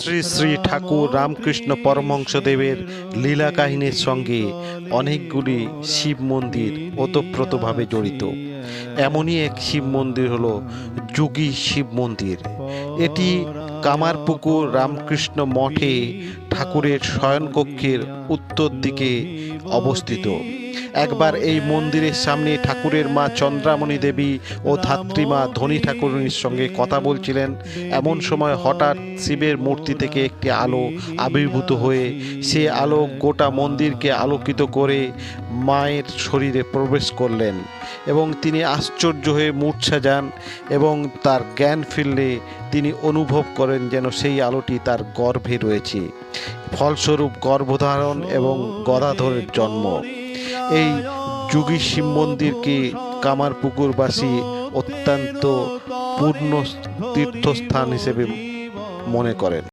শ্রী শ্রী ঠাকুর রামকৃষ্ণ পরমহংসদেবের লীলা কাহিনীর সঙ্গে অনেকগুলি শিব মন্দির ওতপ্রোতভাবে জড়িত। এমনই এক শিব মন্দির হল যোগী শিব মন্দির। এটি কামারপুকুর রামকৃষ্ণ মঠে ঠাকুরের শয়নকক্ষের উত্তর দিকে অবস্থিত। একবার এই মন্দিরের সামনে ঠাকুরের মা চন্দ্রামণি দেবী ও ধাত্রীমা ধনী ঠাকুরনির সঙ্গে কথা বলছিলেন, এমন সময় হঠাৎ শিবের মূর্তি থেকে একটি আলো আবির্ভূত হয়ে সে আলো গোটা মন্দিরকে আলোকিত করে মায়ের শরীরে প্রবেশ করলেন এবং তিনি আশ্চর্য হয়ে মূর্ছা যান এবং তার জ্ঞান ফিরলে তিনি অনুভব করেন যেন সেই আলোটি তার গর্ভে রয়েছে। ফলস্বরূপ গর্ভধারণ এবং গদাধরের জন্ম। এই যুগী শিব মন্দিরকে কামারপুকুরবাসী অত্যন্ত পূর্ণ তীর্থস্থান হিসেবে মনে করেন।